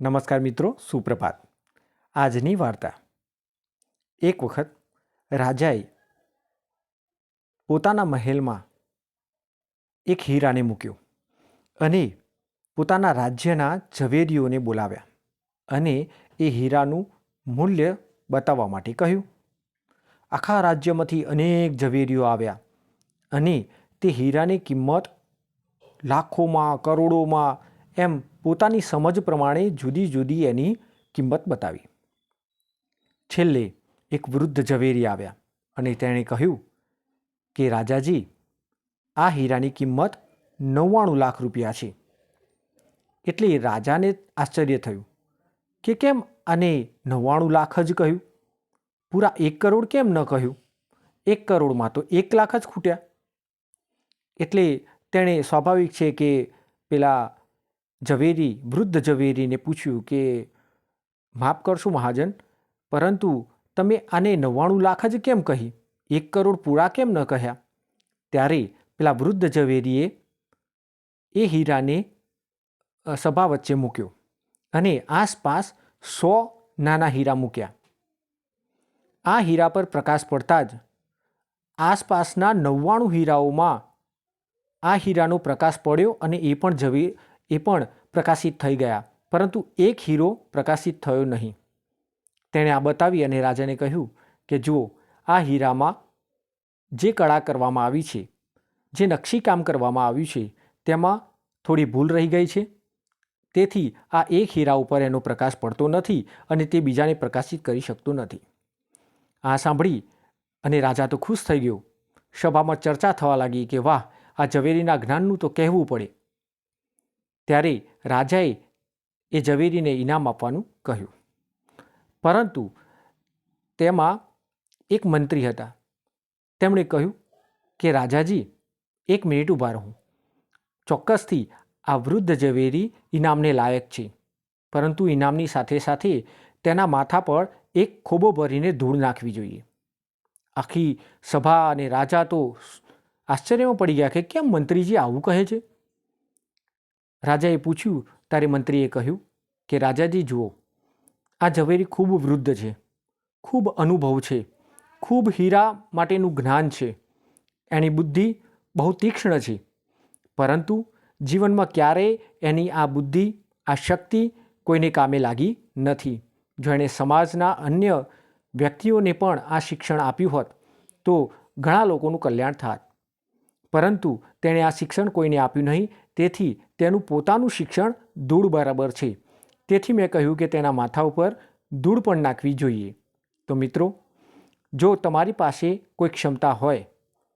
નમસ્કાર મિત્રો, સુપ્રભાત. આજની વાર્તા. એક વખત રાજાએ પોતાના મહેલમાં એક હીરાને મૂક્યો અને પોતાના રાજ્યના ઝવેરીઓને બોલાવ્યા અને એ હીરાનું મૂલ્ય બતાવવા માટે કહ્યું. આખા રાજ્યમાંથી અનેક ઝવેરીઓ આવ્યા અને તે હીરાની કિંમત લાખોમાં, કરોડોમાં એમ પોતાની સમજ પ્રમાણે જુદી જુદી એની કિંમત બતાવી. છેલ્લે એક વૃદ્ધ ઝવેરી આવ્યા અને તેણે કહ્યું કે, રાજાજી, આ હીરાની કિંમત નવ્વાણું લાખ રૂપિયા છે. એટલે રાજાને આશ્ચર્ય થયું કે, કેમ આને નવ્વાણું લાખ જ કહ્યું? પૂરા એક કરોડ કેમ ન કહ્યું? એક કરોડમાં તો એક લાખ જ ખૂટ્યા. એટલે તેણે સ્વાભાવિક છે કે પેલા ઝવેરી, વૃદ્ધ ઝવેરીને પૂછ્યું કે, માફ કરશો મહાજન, પરંતુ તમે આને નવ્વાણું લાખ જ કેમ કહી? એક કરોડ પૂરા કેમ ન કહ્યા? ત્યારે પેલા વૃદ્ધ ઝવેરીએ એ હીરાને સભા વચ્ચે મૂક્યો અને આસપાસ સો નાના હીરા મૂક્યા. આ હીરા પર પ્રકાશ પડતા જ આસપાસના નવ્વાણું હીરાઓમાં આ હીરાનો પ્રકાશ પડ્યો અને એ પણ જવી એ પણ પ્રકાશિત થઈ ગયા, પરંતુ એક હીરો પ્રકાશિત થયો નહીં. તેણે આ બતાવી અને રાજાને કહ્યું કે, જુઓ, આ હીરામાં જે કળા કરવામાં આવી છે, જે નકશીકામ કરવામાં આવ્યું છે, તેમાં થોડી ભૂલ રહી ગઈ છે. તેથી આ એક હીરા ઉપર એનો પ્રકાશ પડતો નથી અને તે બીજાને પ્રકાશિત કરી શકતો નથી. આ સાંભળી અને રાજા તો ખુશ થઈ ગયો. સભામાં ચર્ચા થવા લાગી કે, વાહ, આ ઝવેરીના જ્ઞાનનું તો કહેવું પડે. ત્યારે રાજાએ એ ઝવેરીને ઇનામ આપવાનું કહ્યું. પરંતુ તેમાં એક મંત્રી હતા. તેમણે કહ્યું કે, રાજાજી, એક મિનિટ ઊભા રહો. ચોક્કસથી આ વૃદ્ધ ઝવેરી ઇનામને લાયક છે. પરંતુ ઇનામની સાથે સાથે તેના માથા પર એક ખોબો ભરીને ધૂળ નાખવી જોઈએ. આખી સભા અને રાજા તો આશ્ચર્યમાં પડી ગયા કે, કેમ મંત્રીજી આવું કહે છે? રાજાએ પૂછ્યું ત્યારે મંત્રીએ કહ્યું કે, રાજાજી, જુઓ, આ ઝવેરી ખૂબ વૃદ્ધ છે, ખૂબ અનુભવ છે, ખૂબ હીરા માટેનું જ્ઞાન છે, એની બુદ્ધિ બહુ તીક્ષ્ણ છે, પરંતુ જીવનમાં ક્યારેય એની આ બુદ્ધિ, આ શક્તિ કોઈને કામે લાગી નથી? જો એણે સમાજના અન્ય વ્યક્તિઓને પણ આ શિક્ષણ આપ્યું હોત, તો ઘણા લોકોનું કલ્યાણ થાત. પરંતુ તેણે આ શિક્ષણ કોઈને આપ્યું નહીં. તેથી તેનું પોતાનું શિક્ષણ ધૂળ બરાબર છે. તેથી મેં કહ્યું કે તેના માથા ઉપર ધૂળ પણ નાખવી જોઈએ. તો મિત્રો, જો તમારી પાસે કોઈ ક્ષમતા હોય,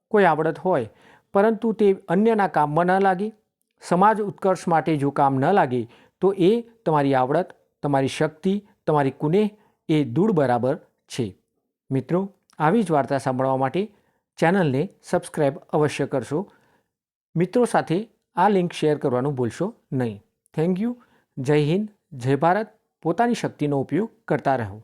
કોઈ આવડત હોય, પરંતુ તે અન્યના કામમાં ન લાગે, સમાજ ઉત્કર્ષ માટે જો કામ ન લાગે, તો એ તમારી આવડત, તમારી શક્તિ, તમારી કુનેહ એ દૂર બરાબર છે. મિત્રો, આવી જ વાર્તા સાંભળવા માટે ચેનલને સબસ્ક્રાઈબ અવશ્ય કરશો. મિત્રો સાથે આ લિંક શેર કરવાનું ભૂલશો નહીં. Thank you. જય હિન્દ. જય ભારત. પોતાની શક્તિનો ઉપયોગ કરતા રહો.